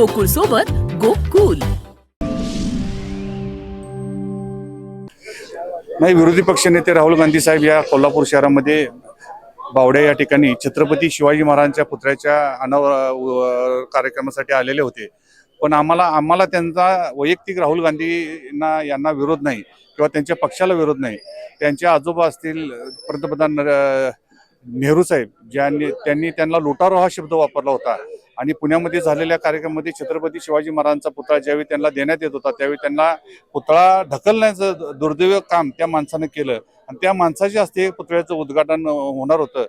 गोकुळ सोबत गोकुल. नाही विरोधी पक्षनेते राहुल गांधी साहेब या कोल्हापूर शहरामध्ये बावड्या या ठिकाणी छत्रपती शिवाजी महाराजांच्या पुतळ्याच्या अनाव कार्यक्रमासाठी आलेले होते. पण आम्हाला आम्हाला त्यांचा वैयक्तिक राहुल गांधींना यांना विरोध नाही किंवा त्यांच्या पक्षाला विरोध नाही. त्यांचे आजोबा असतील पंतप्रधान नेहरू साहेब ज्यांनी त्यांनी त्यांना लुटारो हा शब्द वापरला होता. आणि पुण्यामध्ये झालेल्या कार्यक्रमामध्ये छत्रपती शिवाजी महाराजांचा पुतळा ज्यावेळी त्यांना देण्यात येत होता त्यावेळी त्यांना पुतळा ढकलण्याचं दुर्दैव काम त्या माणसानं केलं. आणि त्या माणसाच्या असते पुतळ्याचं उद्घाटन होणार होतं.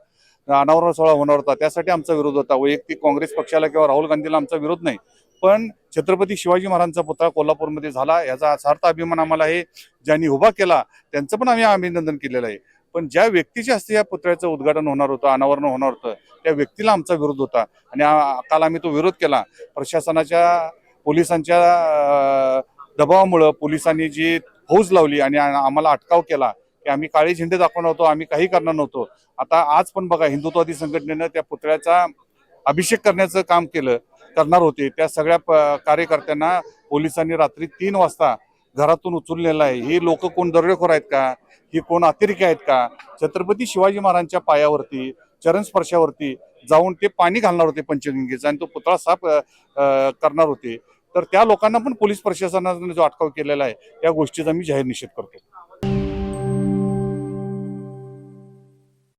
अनावरण सोहळा होणार होता. त्यासाठी आमचा विरोध होता. वैयक्तिक काँग्रेस पक्षाला किंवा राहुल गांधीला आमचा विरोध नाही. पण छत्रपती शिवाजी महाराजांचा पुतळा कोल्हापूरमध्ये झाला. याचा सार्थ अभिमान आम्हाला आहे. ज्यांनी उभा केला त्यांचं पण आम्ही अभिनंदन केलेलं आहे. पण ज्या व्यक्तीच्या हस्ते या पुतळ्याचं उद्घाटन होणार होतं अनावरण होणार होतं त्या व्यक्तीला आमचा विरोध होता. आणि काल आम्ही तो विरोध केला. प्रशासनाच्या पोलिसांच्या दबावामुळं पोलिसांनी जी फौज लावली आणि आम्हाला अटकाव केला की आम्ही काळे झेंडे दाखवणार होतो आम्ही काही करणार नव्हतो. आता आज पण बघा हिंदुत्ववादी संघटनेनं त्या पुतळ्याचा अभिषेक करण्याचं काम केलं करणार होते. त्या सगळ्या कार्यकर्त्यांना पोलिसांनी रात्री तीन वाजता घरातून उचललेलं आहे. ही लोक कोण दरोडेखोर आहेत का? ही कोण अतिरेकी आहेत का? छत्रपती शिवाजी महाराजांच्या पायावरती चरणस्पर्शावरती जाऊन ते पाणी घालणार होते पंचगंगेचा आणि तो पुतळा साफ करणार होते. तर त्या लोकांना पण पोलीस प्रशासनाने जो अटकाव केलेला आहे त्या गोष्टीचा मी जाहीर निषेध करतो.